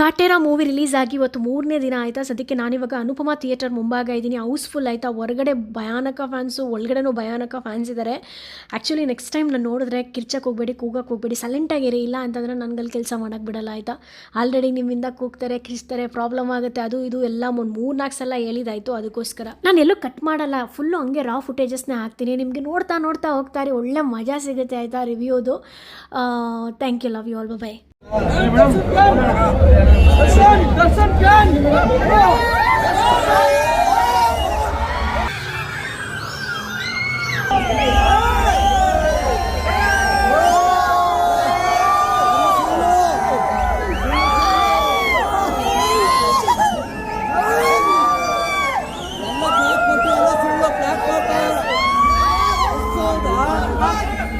Kaatera movie release ಆಗಿ ಇವತ್ತು ಮೂರನೇ ದಿನ ಆಯಿತಾ? ಸದ್ಯಕ್ಕೆ ನಾನಿವಾಗ ಅನುಪಮ ಥಿಯೇಟರ್ ಮುಂಭಾಗ ಇದ್ದೀನಿ. ಹೌಸ್ಫುಲ್ ಆಯಿತಾ? ಹೊರಗಡೆ ಭಯಾನಕ ಫ್ಯಾನ್ಸು ಒಳಗಡೆನೂ ಭಯಾನಕ ಫ್ಯಾನ್ಸ್ ಇದ್ದಾರೆ ಆ್ಯಕ್ಚುಲಿ ನೆಕ್ಸ್ಟ್ ಟೈಮ್ ನಾನು ನೋಡಿದ್ರೆ ಕಿರ್ಚಕ್ಕೆ ಹೋಗಬೇಡಿ ಕೂಗಕ್ಕೆ ಹೋಗಬೇಡಿ ಸೈಲೆಂಟಾಗಿರಿ ಇಲ್ಲ ಅಂತಂದರೆ ನನಗಲ್ಲಿ ಕೆಲಸ ಮಾಡೋಕ್ಕೆ ಬಿಡಲ್ಲ, ಆಯಿತಾ? ಆಲ್ರೆಡಿ ನಿಮ್ಮಿಂದ ಕೂಗ್ತಾರೆ ಕಿರಿಸ್ತಾರೆ ಪ್ರಾಬ್ಲಮ್ ಆಗುತ್ತೆ, ಅದು ಇದು ಎಲ್ಲ ಒಂದು ಮೂರು ನಾಲ್ಕು ಸಲ ಹೇಳಿದಾಯಿತು ಅದಕ್ಕೋಸ್ಕರ. ನಾನು ಎಲ್ಲೂ ಕಟ್ ಮಾಡಲ್ಲ ಫುಲ್ಲು ಹಂಗೆ ರಾ ಫುಟೇಜಸ್ನೇ ಹಾಕ್ತೀನಿ. ನಿಮಗೆ ನೋಡ್ತಾ ನೋಡ್ತಾ ಹೋಗ್ತಾರೆ ಒಳ್ಳೆ ಮಜಾ ಸಿಗುತ್ತೆ, ಆಯಿತಾ ರಿವ್ಯೂದು thank you love you all bye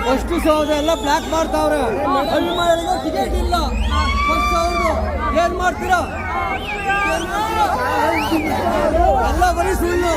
first Soudha ಎಲ್ಲ ಬ್ಲಾಕ್ ಮಾಡ್ತಾವ್ರೆ ಅಭಿಮಾನಿಗಳಿಗೆ ಟಿಕೆಟ್ ಇಲ್ಲ ಫಸ್ಟ್ ಅವ್ರದ್ದು ಏನ್ ಮಾಡ್ತೀರಾ ಏನ್ ಮಾಡ್ತೀರಾ? ಎಲ್ಲ ಬರೀ ಸುಳ್ಳು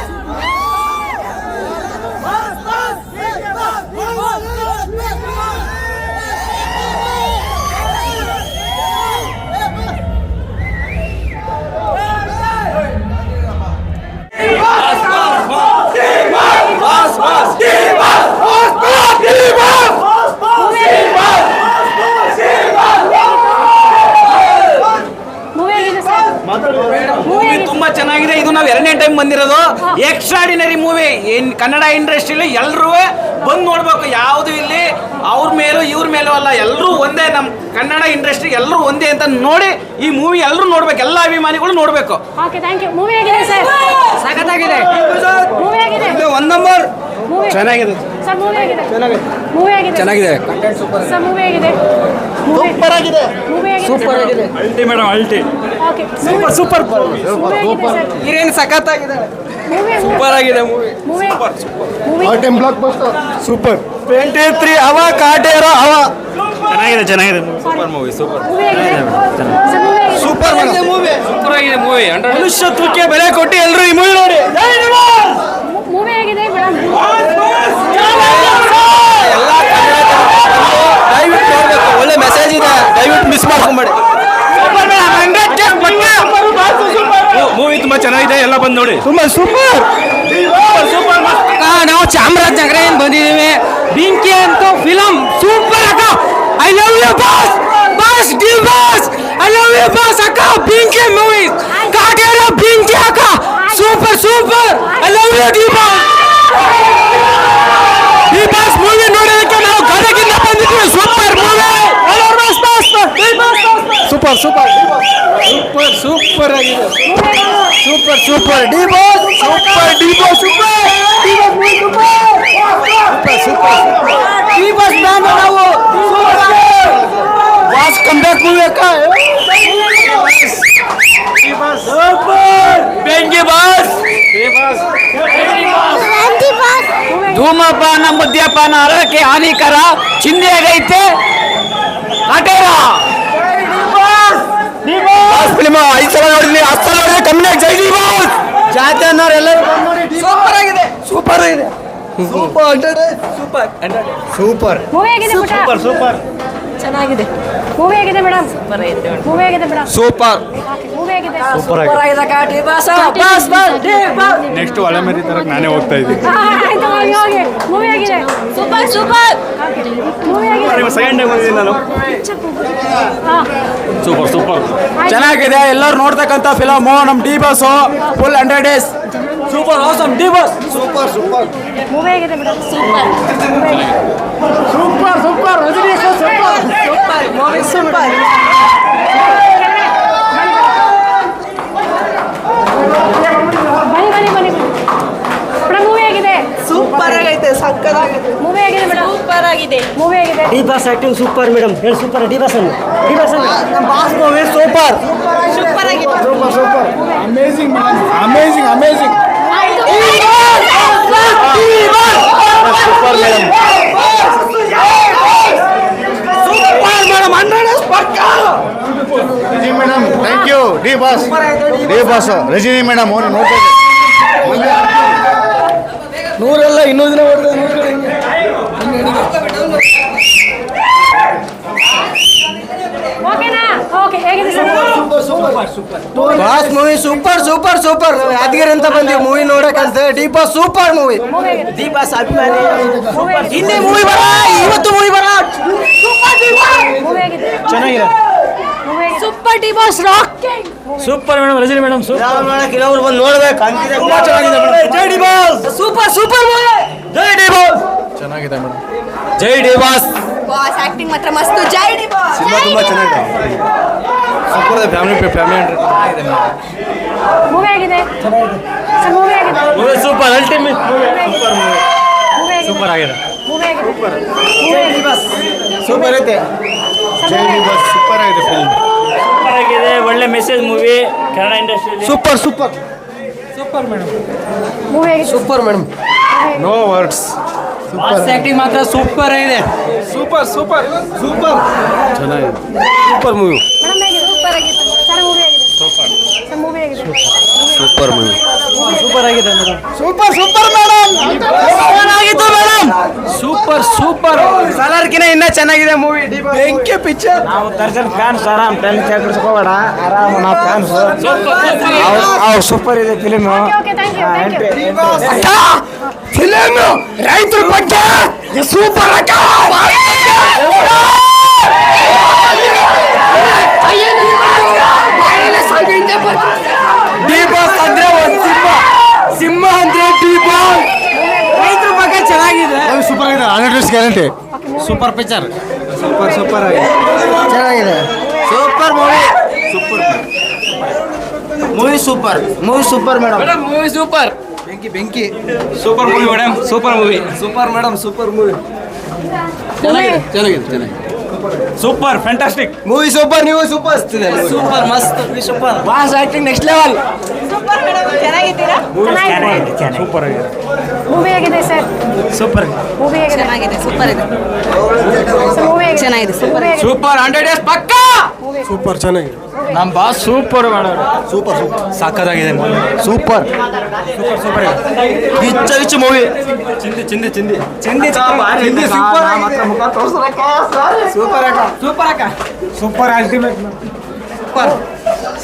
ಮೂವಿ ಆಗಿದೆ ಸರ್ ಮೂವಿ ತುಂಬಾ ಚೆನ್ನಾಗಿದೆ ಇದು ನಾವು ಎರಡನೇ ಟೈಮ್ ಬಂದಿರೋದು ಎಕ್ಸ್ಟ್ರಾಡಿನರಿ ಮೂವಿ ಇನ್ ಕನ್ನಡ ಇಂಡಸ್ಟ್ರಿಲಿ ಎಲ್ಲರೂ ಬಂದು ನೋಡ್ಬೇಕು. ಯಾವುದು ಇಲ್ಲಿ ಅವ್ರ ಮೇಲೂ ಇವ್ರ ಮೇಲೂ ಅಲ್ಲ. ಎಲ್ಲರೂ ಒಂದೇ ನಮ್ಮ ಕನ್ನಡ ಇಂಡಸ್ಟ್ರಿ ಎಲ್ಲರೂ ಒಂದೇ ಅಂತ ನೋಡಿ ಈ ಮೂವಿ ಎಲ್ಲರೂ ನೋಡ್ಬೇಕು. ಎಲ್ಲ ಅಭಿಮಾನಿಗಳು ನೋಡ್ಬೇಕು. ಓಕೆ ಥ್ಯಾಂಕ್ ಯು ಮೂವಿ ಆಗಿದೆ. ಸರ್ ಸಖತ್ತಾಗಿದೆ ಮೂವಿ ಆಗಿದೆ ಒಂದ್ ನಂಬರ್ ಮೂವಿ ಚೆನ್ನಾಗಿದೆ. ಸರ್ ಮೂವಿ ಆಗಿದೆ ಮೂವಿ ಆಗಿದೆ ಚೆನ್ನಾಗಿದೆ. ಸರ್ ಮೂವಿ ಆಗಿದೆ. ಸೂಪರ್ ಆಗಿದೆ. ಮೂವಿ ಆಗಿದೆ ಸೂಪರ್ ಆಗಿದೆ ಅಲ್ಟಿ ಮೇಡಮ್ ಅಲ್ಟಿ ಓಕೆ ಸೂಪರ್ ಸೂಪರ್ ಮೂವಿ ಆಗಿದೆ ಸರ್ ಹೀರೋಯಿನ್ ಸಖತ್ತಾಗಿದೆ. ಮೂವಿ ಸೂಪರ್ ಆಗಿದೆ movie movie buster super twenty three ಅವ ಕಾಟೇರ ಅವ ಚೆನ್ನಾಗಿದೆ ಚೆನ್ನಾಗಿದೆ. ಸೂಪರ್ ಮೂವಿ ಸೂಪರ್ ಮೂವಿ ಆಗಿದೆ ಮೂವಿ ಸೂಪರ್ ಮೂವಿ ಸೂಪರ್ ಆಗಿದೆ. ಮೂವಿ ಮನುಷ್ಯತ್ವಕ್ಕೆ ಬೆಲೆ ಕೊಟ್ಟು ಎಲ್ಲರೂ ಈ ಮೂವಿ ನೋಡಿ ಮೂವಿ ಆಗಿದೆ ಮೇಡಮ್ ಎಲ್ಲ ದಯವಿಟ್ಟು ನೋಡ್ಬೇಕು ಒಳ್ಳೆ ಮೆಸೇಜ್ ಇದೆ ಮಾಡ್ಕೊಂಬೇಡಿ. ಮೂವಿ ತುಂಬಾ ಚೆನ್ನಾಗಿದೆ ಎಲ್ಲ ಬಂದು ನೋಡಿ. ತುಂಬಾ ಸೂಪರ್. ಸೂಪರ್ ನಾವು ಚಾಮರಾಜನಗರ ಏನ್ ಬಂದಿದ್ದೀವಿ? ಬಿಂಕಿ ಅಂತ ಫಿಲಂ ಸೂಪರ್ ಅಕ್ಕ. I love you boss boss D boss I love you boss ಅಕ್ಕ. ಬಿಂಕಿ ಮೂವಿ ಕಾಟೇರ ಬಿಂಕಿ ಅಕ್ಕ. Super super. I love you D boss D boss movie ನೋಡೋದಕ್ಕೆ ನಾವು ಗದಗಿಂದ ಬಂದಿದ್ದೀವಿ super movie super super super super ಆಗಿದೆ super super D boss super D boss super D boss movie super super super D boss ban ನಾವು boss come back movie ಅಕ್ಕ super ಬೆಂಕಿ boss ಧೂಮಪಾನ ಮದ್ಯಪಾನ ಆರೋಗ್ಯಕ್ಕೆ ಹಾನಿಕರ ಚಿಂದೆ ಆಗೈತೆ ಫಿಲ್ಮ್ ಐದು ಸಲ ಹತ್ತು ಸಲ ಕಮ್ಮಿ ಜೈ ಡಿ ಬಾಸ್ ಜಾತಿ ಅನ್ನೋರು ಎಲ್ಲರೂ ಸೂಪರ್ ಆಗಿದೆ. ಸೂಪರ್ ಆಗಿದೆ. ಸೂಪರ್ ಸೂಪರ್ ಮೂವಿ ಆಗಿದೆ ಸೂಪರ್ ಚೆನ್ನಾಗಿದೆ. ಮೂವಿ ಆಗಿದೆ. ಮೇಡಮ್ ಸೂಪರ್ ಆಗಿದೆ ಮೂವಿ ಆಗಿದೆ ಮೇಡಮ್ ಸೂಪರ್ ಮೂವಿ ಆಗಿದೆ ಸೂಪರ್ ನೆಕ್ಸ್ಟ್ ಒಳ್ಳೆ ಮರಿ ತರಕ್ ನಾನೇ ಹೋಗ್ತಾ ಇದ್ದೀನಿ. ಮೂವಿ ಆಗಿದೆ ಸೂಪರ್ ಸೂಪರ್ ಮೂವಿ ಆಗಿದೆ ಸೆಕೆಂಡ್ ಟೈಮ್ ಬಂದಿದ್ದೀನಿ ನಾನು ಸೂಪರ್ ಸೂಪರ್ ಚೆನ್ನಾಗಿದೆ. ಎಲ್ಲರೂ ನೋಡ್ತಕ್ಕಂಥ ಫಿಲಮ್ ನಮ್ಮ D boss full hundred days super awesome D boss super super movie ಆಗಿದೆ madam super super super Rajini super super super ಬನ್ನಿ ಬನ್ನಿ ಬನ್ನಿ ಮೇಡಮ್ ಮೂವಿ ಆಗಿದೆ ಸೂಪರ್ ಆಗೈತೆ ಸಕ್ಕದಾಗೈತೆ ಮೂವಿ ಆಗಿದೆ. ಮೇಡಮ್ ಸೂಪರ್ ಆಗಿದೆ ಮೂವಿ ಆಗಿದೆ D boss acting super madam ಹೇಳಿ ಸೂಪರ್ ಡಿ ಬಾಸ್ ಅನ್ನು ಡಿ ಬಾಸ್ ಅನ್ನು ನಮ್ಮ boss movie super super super amazing amazing amazing thank you D boss D Rajini madam ಅವ್ರು ನೂರೆಲ್ಲ ಇನ್ನೂರು ದಿನ ಹೊಡೆದ ಓಕೆನಾ ಓಕೆ ಹೇಗಿದೆ sir boss movie super super super Yadgir ಅಂತ ಬಂದಿವಿ movie ನೋಡಕ್ಕಂತ. D boss super movie boss ಅಭಿಮಾನಿ. ಹಿಂದಿ ಮೂವಿ ಬರ? ಇವತ್ತು ಮೂವಿ ಬರ? ಚೆನ್ನಾಗಿದೆ. Super D boss rocking super madam Rajini madam super ಇನ್ನೊಬ್ರು ಬಂದು ನೋಡ್ಬೇಕು. ಅಂತಿದೆ ತುಂಬಾ ಚೆನ್ನಾಗಿದೆ ಜೈ D boss super super movie ಜೈ ಡಿ ಬಾಸ್ ಜೈ ಡಿ ಬಾಸ್ ಬಾಸ್ ಆಕ್ಟಿಂಗ್ ಮಾತ್ರ ಮಸ್ತ್. ಜೈ ಡಿ ಬಾಸ್ ತುಂಬಾ ಚೆನ್ನಾಗಿದೆ. ಫ್ಯಾಮಿಲಿ ಫ್ಯಾಮಿಲಿ ಮೂವಿ ಆಗಿದೆ ಸರ್ ಮೂವಿ ಆಗಿದೆ. ಸೂಪರ್ ಅಲ್ಟಿಮೇಟ್ ಮೂವಿ ಸೂಪರ್ ಆಗಿದೆ ಮೂವಿ ಆಗಿದೆ ಮೂವಿ ಬಾಸ್ ಸೂಪರ್ ಐತೆ. ಜೈ ಡಿ ಬಾಸ್ ಸೂಪರ್ ಆಗಿದೆ ಫಿಲ್ಮ್ ಸೂಪರ್ ಆಗಿದೆ ಒಳ್ಳೆ ಮೆಸೇಜ್ ಮೂವಿ ಕನ್ನಡ ಇಂಡಸ್ಟ್ರಿಯಲ್ಲಿ ಸೂಪರ್ ಸೂಪರ್ ಮೂವಿ ಆಗಿದೆ super madam no words acting ಮಾತ್ರ ಸೂಪರ್ ಇದೆ ಸೂಪರ್ ಸೂಪರ್ ಸೂಪರ್ ಚೆನ್ನಾಗಿದೆ. ಸೂಪರ್ ಮೂವಿ ಸೂಪರ್ ಆಗಿದೆ. ಸರ್ ಮೂವಿ ಆಗಿದೆ ಸರ್ ಮೂವಿ ಆಗಿದೆ ಸೂಪರ್ ಆಗಿದೆ ಸೂಪರ್ ಸೂಪರ್ ಮೇಡಮ್ ಚೆನ್ನಾಗಿತ್ತು ಮೇಡಮ್ ಸೂಪರ್ ಸೂಪರ್ ಸಲಾರ್ಕಿನ ಇನ್ನ ಚೆನ್ನಾಗಿದೆ ಮೂವಿ ಬೆಂಕಿ ಪಿಕ್ಚರ್ ನಾವು ದರ್ಶನ್ ಫ್ಯಾನ್ಸ್ ಆರಾಮ್ ಟೆನ್ ಕೆಡಿಸ್ಕೋಬೇಡ ಆರಾಮ್ ನಾವು ಫ್ಯಾನ್ಸ್ ಅವ್ರು ಸೂಪರ್ ಇದೆ ಫಿಲಿಮ್ ಫಿಲಮ್ ರೈತರ ಬಗ್ಗೆ ಸೂಪರ್ ಡಿ ಬಾಸ್ ಅಂದ್ರೆ ಒಂದ್ ಸಿಂಹ. ಸಿಂಹ ಅಂದ್ರೆ ಡಿ ಬಾಸ್ ರೈತರ ಬಗ್ಗೆ ಚೆನ್ನಾಗಿದೆ. ಸೂಪರ್ ಆಗಿದೆ. Hundred guarantee super picture super super ಆಗಿದೆ. ಚೆನ್ನಾಗಿದೆ. Super movie super movie super movie super madam movie super ಬೆಂಕಿ ಬೆಂಕಿ. Super movie madam super movie super madam super movie ಚೆನ್ನಾಗಿದೆ ಚೆನ್ನಾಗಿದೆ ಚೆನ್ನಾಗಿದೆ. ಸೂಪರ್ ಫ್ಯಾಂಟಾಸ್ಟಿಕ್ ಮೂವಿ ಸೂಪರ್ ನೀವು ಸೂಪರ್ ಸೂಪರ್ ಮಸ್ತ್ super boss acting next level super madam ಚೆನ್ನಾಗಿದ್ದೀರಾ? Super ಆಗಿದೆ. Movie ಆಗಿದೆ ಸರ್? ಸೂಪರ್ ಮೂವಿ ಆಗಿದೆ ಚೆನ್ನಾಗಿದೆ ಸೂಪರ್ ಇದೆ. ಮೂವಿ ಆಗಿದೆ ಚೆನ್ನಾಗಿದೆ, ಸೂಪರ್ ಸೂಪರ್ ಹಂಡ್ರೆಡ್ ಡೇಸ್ ಪಕ್ಕ! ಸೂಪರ್ ಚೆನ್ನಾಗಿದೆ. ನಮ್ಮ ಬಾಸ್ ಸೂಪರ್ ಮಾಡೋರು. ಸೂಪರ್ ಸೂಪರ್ ಸಾಕಾಗಿದೆ. ಸೂಪರ್ ಸೂಪರ್ ಸೂಪರ್ ಗಿಚ್ಚ ಗಿಚ್ಚ ಮೂವಿ ಚಿಂದಿ ಚಿಂದಿ ಚಿಂದಿ. ಚಿಂದಿ ಚಿಂದಿ ಸೂಪರ್ ಸೂಪರ್ ಅಕ್ಕ. ಸೂಪರ್ ಅಕ್ಕ. Super ultimate super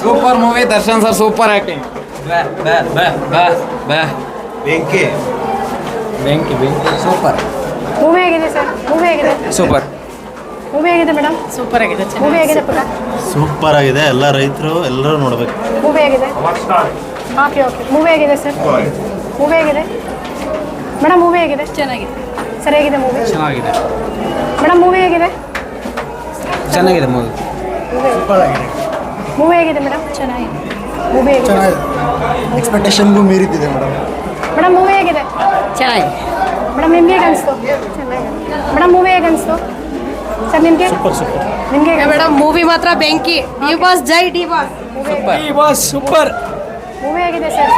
super movie Darshan sir super acting ಬಾ ಬಾ ಬಾ ಬಾ ಬಾ ಬೆಂಕಿ ಬೆಂಕಿ ಬೆಂಕಿ ಸೂಪರ್ ಮೂವಿ ಆಗಿದೆ ಸರ್ ಮೂವಿ ಆಗಿದೆ ಸೂಪರ್ ಮೂವಿ ಆಗಿದೆ ಮೇಡಮ್ ಸೂಪರ್ ಆಗಿದೆ ಮೂವಿ ಆಗಿದೆ ಪುಟ ಸೂಪರ್ ಆಗಿದೆ ಎಲ್ಲ ರೈತರು ಎಲ್ಲರೂ ನೋಡಬೇಕು. ಮೂವಿ ಆಗಿದೆ ಓಕೆ ಓಕೆ ಮೂವಿ ಆಗಿದೆ ಸರ್ ಮೂವಿ ಆಗಿದೆ ಮೇಡಮ್ ಮೂವಿ ಆಗಿದೆ ಚೆನ್ನಾಗಿದೆ. ಸರಿಯಾಗಿದೆ ಮೂವಿ ಚೆನ್ನಾಗಿದೆ. ಮೇಡಮ್ ಮೂವಿ ಹೇಗಿದೆ? ಚೆನ್ನಾಗಿದೆ ಮೂವಿ. ಸೂಪರ್ ಆಗಿದೆ ಮೂವಿ ಹೇಗಿದೆ ಮೇಡಮ್? ಚೆನ್ನಾಗಿದೆ. ಮೂವಿ ಹೇಗಿದೆ? ಎಕ್ಸ್ಪೆಕ್ಟೇಷನ್ಗೂ ಮೀರಿದ್ದಿದೆ ಮೇಡಮ್. ಮೇಡಮ್ ಮೂವಿ ಹೇಗಿದೆ? ಚೆನ್ನಾಗಿದೆ. ಮೇಡಮ್ ನಿಮ್ಗೆ ಹೇಗೆ ಅನಿಸ್ತು? ಮೇಡಮ್ ಮೂವಿ ಹೇಗೆ ಅನಿಸ್ತು? ಸರ್ ನಿಮಗೆ? ನಿಮಗೆ ಮೇಡಮ್ ಮೂವಿ ಮಾತ್ರ ಬೆಂಕಿ. ಡಿ ಬಾಸ್ ಜೈ D boss. Boss super. Movie ಹೇಗಿದೆ ಸರ್?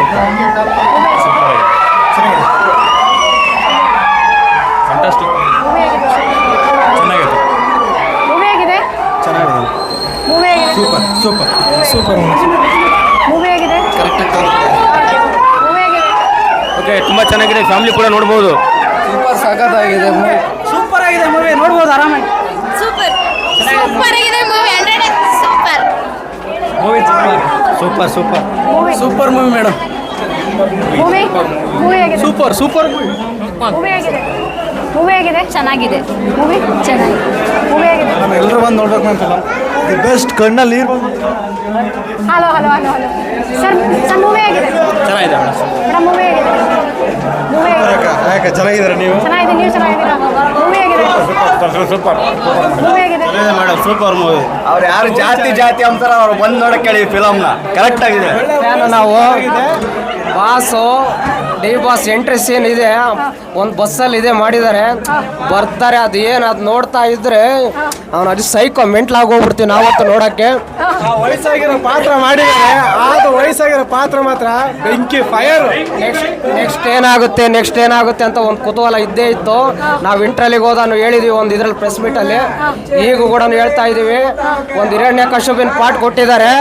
Super super movie. ಆಗಿದೆ ಮೂವಿ ಓಕೆ ತುಂಬ ಚೆನ್ನಾಗಿದೆ. ಫ್ಯಾಮಿಲಿ ಕೂಡ ನೋಡ್ಬೋದು. ಸೂಪರ್ ಸಖತ್ತಾಗಿದೆ ಸೂಪರ್ ಆಗಿದೆ ಮೂವಿ ನೋಡ್ಬೋದು ಆರಾಮಾಗಿ. ಸೂಪರ್. ಸೂಪರ್ ಆಗಿದೆ movie super. Movie super super. Movie. Super movie madam movie? Movie super super movie. ಆಗಿದೆ ಮೂವಿ ಚೆನ್ನಾಗಿದೆ. ಮೂವಿ? ಚೆನ್ನಾಗಿದೆ. ಮೂವಿ ಆಗಿದೆ ಎಲ್ಲರೂ ಬಂದು ನೋಡ್ಬೇಕು ಅಂತಲ್ಲ ಫಿಲಮ್ ದಿ ಬೆಸ್ಟ್ ಕಣ್ಣಲ್ಲಿ ನೀರು hello hello hello hello sir sir movie ಆಗಿದೆ ಚೆನ್ನಾಗಿದೆ ಮೇಡಮ್ ಮೂವಿ ಆಗಿದೆ ಮೂವಿ ಹೇಗಿದೆ? ಯಾಕೆ ಚೆನ್ನಾಗಿದ್ದಾರೆ ನೀವು? ಚೆನ್ನಾಗಿದೆ ನೀವು ಚೆನ್ನಾಗಿದ್ದೀರಾ? ಮೂವಿ ಆಗಿದೆ ಸೂಪರ್ ಮೂವಿ ಆಗಿದೆ ಮೇಡಮ್ ಸೂಪರ್ ಮೂವಿ ಅವ್ರು ಯಾರು ಜಾತಿ ಜಾತಿ ಅಂತಾರ ಅವ್ರು ಬಂದು ನೋಡಕ್ಕೆ ಹೇಳಿ ಫಿಲಮ್ನ ಕರೆಕ್ಟ್ ಆಗಿದೆ. ನಾವು boss D boss entry scene ಇದೆ. ಒಂದು ಬಸ್ಸಲ್ಲಿ ಇದೆ ಮಾಡಿದ್ದಾರೆ. ಬರ್ತಾರೆ ಅದು ಏನು ಅದು ನೋಡ್ತಾ ಇದ್ರೆ ಅವ್ನು ಅದು ಸೈಕೋ ಮೆಂಟ್ಲಾಗಿ ಹೋಗ್ಬಿಡ್ತೀವಿ ನಾವತ್ತು ನೋಡಕ್ಕೆ. ವಯಸ್ಸಾಗಿರೋ ಪಾತ್ರ ಮಾಡಿದ್ದಾರೆ. ಅದು ವಯಸ್ಸಾಗಿರೋ ಪಾತ್ರ ಮಾತ್ರ ಬೆಂಕಿ ಫೈರ್. ನೆಕ್ಸ್ಟ್ ನೆಕ್ಸ್ಟ್ ಏನಾಗುತ್ತೆ ನೆಕ್ಸ್ಟ್ ಏನಾಗುತ್ತೆ ಅಂತ ಒಂದು ಕುತೂಹಲ ಇದ್ದೇ ಇತ್ತು. ನಾವು ಇಂಟ್ರಲ್ಲಿಗೆ ಹೋದಾನು ಹೇಳಿದೀವಿ ಒಂದು ಇದ್ರಲ್ಲಿ ಪ್ರೆಸ್ ಮೀಟಲ್ಲಿ ಈಗ ಕೂಡ ಹೇಳ್ತಾ ಇದೀವಿ. ಒಂದು ಹಿರಣ್ಯ ಕಶ್ಯಪಿನ ಪಾಟ್ ಕೊಟ್ಟಿದ್ದಾರೆ.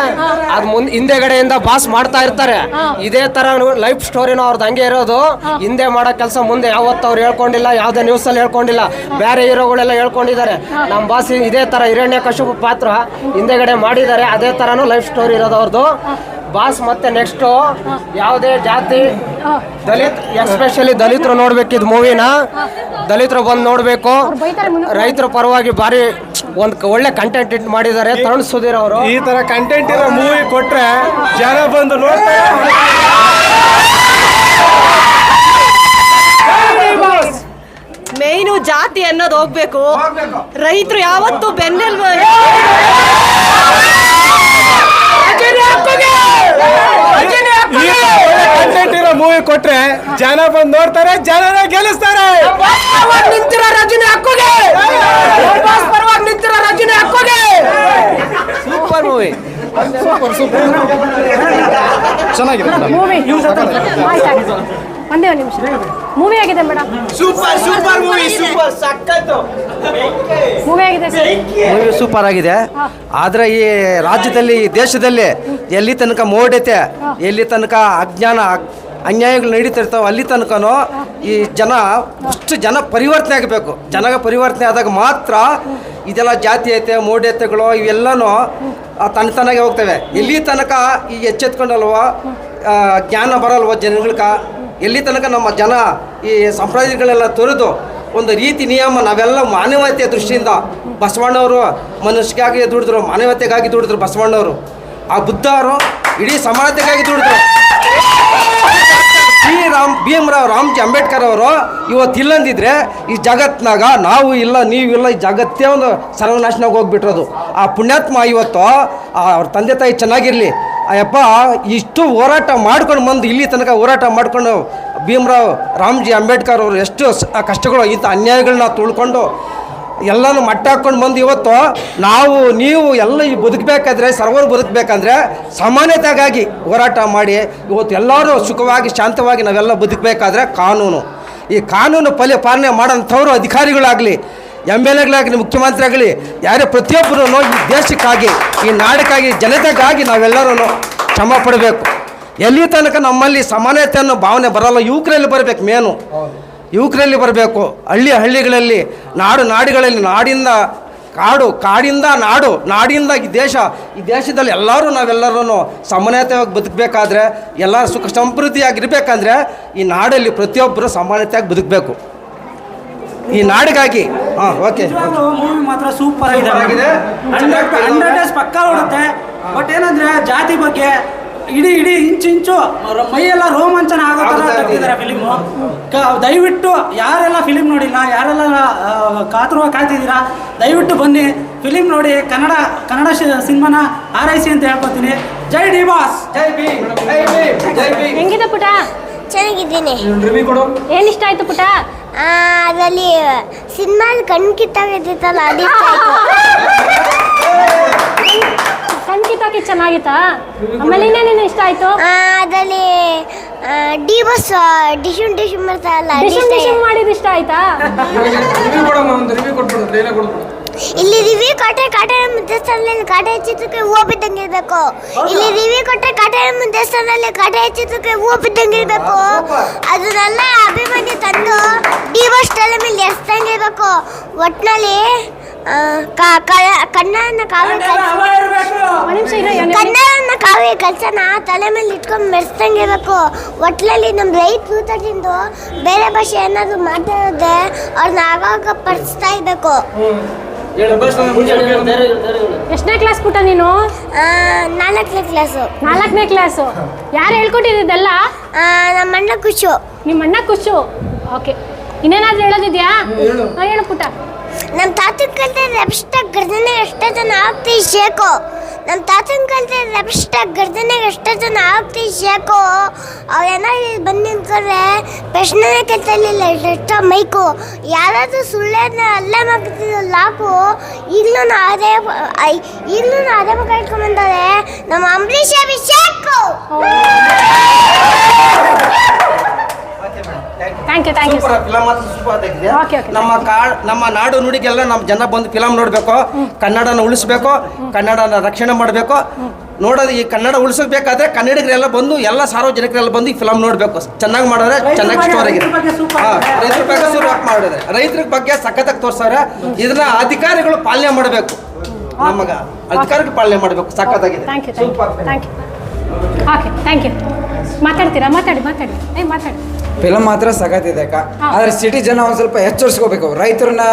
ಅದು ಮುಂದೆ ಹಿಂದೆಗಡೆಯಿಂದ ಬಾಸ್ ಮಾಡ್ತಾ ಇರ್ತಾರೆ. ಇದೇ ತರ ಲೈಫ್ ಸ್ಟೋರಿನ ಅವ್ರದ್ದು ಹಂಗೆ ಇರೋದು ಹಿಂದೆ ಮಾಡೋ ಕೆಲಸ ಮುಂದೆ ಯಾವತ್ತು ಅವ್ರು ಹೇಳ್ಕೊಂಡಿಲ್ಲ ಯಾವ್ದೇ ನ್ಯೂಸ್ ಅಲ್ಲಿ ಹೇಳ್ಕೊಂಡಿಲ್ಲ ಬೇರೆ ಹೀರೋಗಳೆಲ್ಲ ಹೇಳ್ಕೊಂಡಿದ್ದಾರೆ. ನಮ್ಮ ಬಾಸ್ ಇದೇ ತರ ಹಿರಣ್ಯ ಕಶ್ಯಪ ಪಾತ್ರ ಹಿಂದೆಗಡೆ ಮಾಡಿದ್ದಾರೆ ಅದೇ ತರನು ಲೈಫ್ ಸ್ಟೋರಿ ಇರೋದು ಅವ್ರದ್ದು ಬಾಸ್ ಮತ್ತೆ ನೆಕ್ಸ್ಟ್ ಯಾವುದೇ ಜಾತಿ ದಲಿತ್ ಎಸ್ಪೆಷಲಿ ದಲಿತರು ನೋಡ್ಬೇಕಿದ್ ಮೂವಿನ ದಲಿತರು ಬಂದು ನೋಡ್ಬೇಕು. ರೈತರ ಪರವಾಗಿ ಬಾರಿ ಒಂದು ಒಳ್ಳೆ ಕಂಟೆಂಟ್ ಇಟ್ ಮಾಡಿದ್ದಾರೆ ತರುಣ್ ಸುಧೀರ್ ಅವರು. ಈ ತರ ಕಂಟೆಂಟ್ ಇರೋ ಮೂವಿ ಕೊಟ್ರೆ ಜನ ಬಂದು ನೋಡ್ತಾರೆ ಮೇಯ್ನು ಜಾತಿ ಅನ್ನೋದು ಹೋಗ್ಬೇಕು. ರೈತರು ಯಾವತ್ತು ಬೆನ್ನೆಲ್ ಕಂಟೆಂಟ್ ಇರೋ ಮೂವಿ ಕೊಟ್ರೆ ಜನ ಬಂದು ನೋಡ್ತಾರೆ ಜನರ ಗೆಲ್ಲಿಸ್ತಾರೆ ನಿಂತಿರೋ ರಜನಿ ಹಾಕೋಗೆ ಪರವಾಗಿ ನಿಂತಿರೋ ರಜನಿ ಹಾಕೋಗೆ ಸೂಪರ್ ಮೂವಿ ಒಂದೇ ಒಂದು ನಿಮಿಷ. ಮೂವಿ ಆಗಿದೆ madam. Super super movie super ಸಖತ್ತು. ಮೂವಿ ಆಗಿದೆ ಸರ್. ಮೂವಿ ಸೂಪರ್ ಆಗಿದೆ. ಆದರೆ ಈ ರಾಜ್ಯದಲ್ಲಿ ಈ ದೇಶದಲ್ಲಿ ಎಲ್ಲಿ ತನಕ ಮೋಡತೆ ಎಲ್ಲಿ ತನಕ ಅಜ್ಞಾನ ಅನ್ಯಾಯಗಳು ನಡೀತಿರ್ತಾವೆ ಅಲ್ಲಿ ತನಕನೂ ಈ ಜನ ಅಷ್ಟು ಜನ ಪರಿವರ್ತನೆ ಆಗಬೇಕು. ಜನ ಪರಿವರ್ತನೆ ಆದಾಗ ಮಾತ್ರ ಇದೆಲ್ಲ ಜಾತೀಯತೆ ಮೋಢ್ಯತೆಗಳು ಇವೆಲ್ಲನೂ ತನ್ನ ತನಗೆ ಹೋಗ್ತವೆ. ಎಲ್ಲಿ ತನಕ ಈ ಎಚ್ಚೆತ್ಕೊಂಡಲ್ವ ಜ್ಞಾನ ಬರಲ್ವ ಜನಗಳ್ಕ? ಎಲ್ಲಿ ತನಕ ನಮ್ಮ ಜನ ಈ ಸಂಪ್ರದಾಯಗಳೆಲ್ಲ ತೊರೆದು ಒಂದು ರೀತಿ ನಿಯಮ ನಾವೆಲ್ಲ ಮಾನವತೆಯ ದೃಷ್ಟಿಯಿಂದ ಬಸವಣ್ಣವರು ಮನುಷ್ಯಗಾಗಿ ದುಡಿದ್ರು ಮಾನವತೆಗಾಗಿ ದುಡಿದ್ರು ಬಸವಣ್ಣವರು. ಆ ಬುದ್ಧವರು ಇಡೀ ಸಮಾನತೆಗಾಗಿ ದುಡಿದ್ರು. ರಾಮ್, ಭೀಮರಾವ್ ರಾಮ್ಜಿ ಅಂಬೇಡ್ಕರ್ ಅವರು ಇವತ್ತು ಇಲ್ಲಂದಿದ್ರೆ ಈ ಜಗತ್ನಾಗ ನಾವು ಇಲ್ಲ ನೀವಿಲ್ಲ ಈ ಜಗತ್ತೇ ಒಂದು ಸರ್ವನಾಶನಾಗ ಹೋಗ್ಬಿಟ್ರೋದು. ಆ ಪುಣ್ಯಾತ್ಮ ಇವತ್ತು ಅವ್ರ ತಂದೆ ತಾಯಿ ಚೆನ್ನಾಗಿರಲಿ. ಅಯ್ಯಪ್ಪ, ಇಷ್ಟು ಹೋರಾಟ ಮಾಡ್ಕೊಂಡು ಬಂದು ಇಲ್ಲಿ ತನಕ ಹೋರಾಟ ಮಾಡ್ಕೊಂಡು ಭೀಮರಾವ್ ರಾಮ್ಜಿ ಅಂಬೇಡ್ಕರ್ ಅವರು ಎಷ್ಟು ಕಷ್ಟಗಳು, ಇಂಥ ಅನ್ಯಾಯಗಳನ್ನ ತುಳ್ಕೊಂಡು ಎಲ್ಲನೂ ಮಟ್ಟ ಹಾಕ್ಕೊಂಡು ಬಂದು ಇವತ್ತು ನಾವು, ನೀವು ಎಲ್ಲ ಈ ಬದುಕಬೇಕಾದ್ರೆ, ಸರ್ವರು ಬದುಕಬೇಕಂದ್ರೆ ಸಮಾನತೆಗಾಗಿ ಹೋರಾಟ ಮಾಡಿ, ಇವತ್ತು ಎಲ್ಲರೂ ಸುಖವಾಗಿ, ಶಾಂತವಾಗಿ ನಾವೆಲ್ಲ ಬದುಕಬೇಕಾದ್ರೆ ಕಾನೂನು. ಈ ಕಾನೂನು ಫಲ ಪಾಲನೆ ಮಾಡೋಂಥವ್ರು ಅಧಿಕಾರಿಗಳಾಗಲಿ ಎಂ ಎಲ್ ಎಗಳಾಗಲಿ ಮುಖ್ಯಮಂತ್ರಿ ಆಗಲಿ ಯಾರೇ ಪ್ರತಿಯೊಬ್ಬರೂ ಈ ದೇಶಕ್ಕಾಗಿ, ಈ ನಾಡಕ್ಕಾಗಿ, ಜನತೆಗಾಗಿ ನಾವೆಲ್ಲರೂ ಕ್ಷಮ ಪಡಬೇಕು. ಎಲ್ಲಿ ತನಕ ನಮ್ಮಲ್ಲಿ ಸಮಾನತೆ ಅನ್ನೋ ಭಾವನೆ ಬರಲ್ಲ, ಯುವಕರಲ್ಲಿ ಬರಬೇಕು ಮೇನು. ಯುವಕರಲ್ಲಿ ಬರಬೇಕು. ಹಳ್ಳಿ ಹಳ್ಳಿಗಳಲ್ಲಿ ನಾಡು ನಾಡಿಗಳಲ್ಲಿ ನಾಡಿಂದ ಕಾಡು ಕಾಡಿಂದ ನಾಡು ನಾಡಿಂದ ಈ ದೇಶ ಈ ದೇಶದಲ್ಲಿ ಎಲ್ಲರೂ ನಾವೆಲ್ಲರೂ ಸಮಾನತೆಯಾಗಿ ಬದುಕಬೇಕಾದ್ರೆ ಎಲ್ಲ ಸುಖ ಸಮೃದ್ಧಿಯಾಗಿರ್ಬೇಕಂದ್ರೆ ಈ ನಾಡಲ್ಲಿ ಪ್ರತಿಯೊಬ್ಬರು ಸಮಾನತೆಯಾಗಿ ಬದುಕಬೇಕು. ಈ ನಾಡಿಗಾಗಿ ಹಾಂ ಓಕೆ. ಮೂವಿ ಮಾತ್ರ ಸೂಪರ್ ಆಗಿದೆ. ಪಕ್ಕ ಓಡುತ್ತೆ. ಬಟ್ ಏನಂದ್ರೆ ಜಾತಿ ಬಗ್ಗೆ ಇಡೀ ಇಡೀ ಇಂಚಿಂಚು ಮೈಯೆಲ್ಲ ರೋಮಾಂಚನ ಆಗೋ ಥರ ಕಟ್ಟಿದ್ದಾರೆ ಫಿಲಿಮ್ ದಯವಿಟ್ಟು ಯಾರೆಲ್ಲ ಫಿಲಿಮ್ ನೋಡಿಲ್ಲ ಯಾರೆಲ್ಲ ಕಾತುರುವ ಕಾತುರವಾಗಿ ಕಾಯ್ತಿದ್ದೀರಾ ದಯವಿಟ್ಟು ಬನ್ನಿ. ಫಿಲಿಮ್ ನೋಡಿ ಕನ್ನಡ ಕನ್ನಡ ಸಿನಿಮಾನ ಆರೈಸಿ ಅಂತ ಹೇಳ್ಕೊತೀನಿ ಜೈ ಡಿ ಬಾಸ್. ಜೈ ಜೈ ಜೈ ಹೆಂಗಿದೆ ಪುಟ? ಚೆನ್ನಾಗಿದ್ದೀನಿ. ಏನು ಇಷ್ಟ ಆಯ್ತು ಪುಟ? ಅದರಲ್ಲಿ ಸಿನಿಮಾ ಕಣ್ ಕಿತ್ತಾಗಿತ್ತಲ್ಲ ಅದು ಸಂಗೀತಕ್ಕೆ ಚೆನ್ನಾಗಿತ್ತಾ? ಆಮೇಲೆ ಇನ್ನೇನೇನು ಇಷ್ಟ ಆಯ್ತು? ಆ, ಅದರಲ್ಲಿ ಡಿ ಬಸ್ ಡಿಶುನ್ ಡಿಶಮ್ ಇಷ್ಟ ಡಿಶಮ್ ಆಯ್ತು. ಮಾಡಿದ ಇಷ್ಟ ಆಯ್ತಾ? ಇಲ್ಲಿ ರಿವಿ ಕೊಟ್ಟರೆ ಕಾಟೆ ದೇವಸ್ಥಾನದಲ್ಲಿ ಕಾಟೆ ಹಚ್ಚಿದ್ದಕ್ಕೆ ಹೂವು ಬಿದ್ದಂಗೆ ಇರಬೇಕು. ಇಲ್ಲಿ ರಿವಿ ಕಟ್ಟೆ ಕಾಟೆ ದೇವಸ್ಥಾನದಲ್ಲಿ ಕಾಟೆ ಹಚ್ಚಿದ್ದಕ್ಕೆ ಹೂವು ಬಿದ್ದಂಗೆ ಇರಬೇಕು. ಅದನ್ನೆಲ್ಲ ಅಭಿಮಾನಿ ತಂದು ಡಿ ಬಸ್ ತಲೆ ಮೇಲೆ ಎಸ್ದಂಗೆ ಇರಬೇಕು. ಒಟ್ಟಿನಲ್ಲಿ ಕನ್ನಡನ ಕಾವ್ಯ ಕಲ್ಸ ಕನ್ನಡನ ಕಲ್ಸನ ತಲೆ ಮೇಲೆ ಇಟ್ಕೊಂಡು ಮೆರೆಸ್ದಂಗೆ ಇರಬೇಕು. ಒಟ್ಲಲ್ಲಿ ನಮ್ಮ ರೈತರು ತಟ್ಟಿಂದು ಬೇರೆ ಭಾಷೆ ಏನಾದ್ರು ಮಾತಾಡಿದ್ರೆ ಅವ್ರನ್ನ ಆಗಾಗ ಪಡಿಸ್ತಾ ಇರಬೇಕು. ಎಷ್ಟನೇ ಕ್ಲಾಸ್ ಪುಟ ನೀನು? ನಾಲ್ಕನೇ ಕ್ಲಾಸು ನಾಲ್ಕನೇ ಕ್ಲಾಸು ಯಾರು ಹೇಳ್ಕೊಟ್ಟಿದ್ದೆಲ್ಲ ನಮ್ಮ ಅಣ್ಣ ಖುಷು. ನಿಮ್ಮ ಅಣ್ಣ ಖುಷು. ಓಕೆ ಇನ್ನೇನಾದ್ರೂ ಹೇಳೋದಿದ್ಯಾ? ಹೇಳು. ಪುಟ ನಮ್ಮ ತಾತನ ಕಲ್ತೆ ರಬಿಷ್ಟ ಗರ್ದನೆ ಎಷ್ಟೋ ಜನ ಆಗ್ತಿ ಶೇಕೋ ನಮ್ಮ ತಾತನ ಕಲ್ತೆ ರಬಿಷ್ಟ ಗರ್ದನೆ ಎಷ್ಟೋ ಜನ ಆಗ್ತಿ ಶೇಕೋ ಏನಾದ್ರು ಬಂದು ನಿಂತ್ಕೊಂಡ್ರೆ ಪ್ರಶ್ನೆ ಕೇಳ್ತಿರ್ಲಿಲ್ಲ ಎಷ್ಟೋ ಮೈಕು. ಯಾರಾದರೂ ಸುಳ್ಳೇನ ಅಲ್ಲೇ ಮಾಡ್ತಿದ್ರು ಲಾಕು. ಈಗಲೂ ಅದೇ ಈಗಲೂ ನಾ ಅದೇ ಮಕ್ಕ ಇಟ್ಕೊಂಡ್ಬಂದವ್ರೆ ನಮ್ಮ Ambareesh Abhishek thank you thank you super film ಮಾತ್ರ ಸೂಪರ್ ಆಗಿದೆ Okay, okay. ನಮ್ಮ ಕಾ ನಮ್ಮ ನಾಡು ನುಡಿಗೆಲ್ಲ ನಮ್ಮ ಜನ ಬಂದು ಫಿಲಮ್ ನೋಡಬೇಕು. ಕನ್ನಡನ ಉಳಿಸ್ಬೇಕು. ಕನ್ನಡನ ರಕ್ಷಣೆ ಮಾಡಬೇಕು. ನೋಡೋದು ಈ ಕನ್ನಡ ಉಳಿಸಬೇಕಾದ್ರೆ ಕನ್ನಡಿಗರೆಲ್ಲ ಬಂದು ಎಲ್ಲ ಸಾರ್ವಜನಿಕರೆಲ್ಲ ಬಂದು ಈ ಫಿಲಮ್ ನೋಡಬೇಕು. ಚೆನ್ನಾಗಿ ಮಾಡಿದ್ರೆ ಚೆನ್ನಾಗಿ ಸ್ಟೋರ್ ಆಗಿದೆ ರೈತರ ಬಗ್ಗೆ super ಹಾ, ಇದೆ. ರೈತರ ಬಗ್ಗೆ ಸೂಪರ್ ಮಾಡಿದ್ರೆ ರೈತರ ಬಗ್ಗೆ ಸಖತ್ತಾಗಿ ತೋರ್ಸವ್ರೆ. ಇದನ್ನ ಅಧಿಕಾರಿಗಳು ಪಾಲನೆ ಮಾಡಬೇಕು. ನಮಗ ಅಧಿಕಾರಿಗಳು ಪಾಲನೆ ಮಾಡಬೇಕು. ಸಖತ್ತಾಗಿದೆ. Thank you thank you thank you okay thank you ಮಾತಾಡ್ತೀರಾ? ಮಾತಾಡಿ ಮಾತಾಡಿ. ಏ ಮಾತಾಡಿ. ಫಿಲಮ್ ಮಾತ್ರ ಸಗತ್ತಿದೆ ಅಕ್ಕ. ಆದ್ರೆ ಸಿಟಿ ಜನ ಒಂದ್ ಸ್ವಲ್ಪ ಎಚ್ಚರಿಸ್ಕೋಬೇಕು. ರೈತರನ್ನ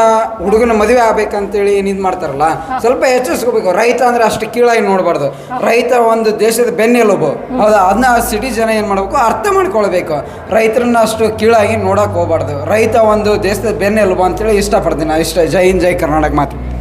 ಹುಡುಗನ ಮದುವೆ ಆಗ್ಬೇಕಂತೇಳಿ ಏನ್ ಇದ್ ಮಾಡ್ತಾರಲ್ಲ ಸ್ವಲ್ಪ ಎಚ್ಚರಿಸ್ಕೋಬೇಕು. ರೈತ ಅಂದ್ರೆ ಅಷ್ಟು ಕೀಳಾಗಿ ನೋಡಬಾರ್ದು. ರೈತ ಒಂದು ದೇಶದ ಬೆನ್ನೆಲುಬು. ಹೌದಾ? ಅದನ್ನ ಸಿಟಿ ಜನ ಏನ್ ಮಾಡ್ಬೇಕು? ಅರ್ಥ ಮಾಡ್ಕೊಳ್ಬೇಕು. ರೈತರನ್ನ ಅಷ್ಟು ಕೀಳಾಗಿ ನೋಡಕ್ ಹೋಗ್ಬಾರ್ದು. ರೈತ ಒಂದು ದೇಶದ ಬೆನ್ನೆಲುಬು ಅಂತೇಳಿ ಇಷ್ಟಪಡ್ತೀನಿ. ಇಷ್ಟ ಜೈ ಹಿಂದ್ ಜೈ ಕರ್ನಾಟಕ ಮಾತು.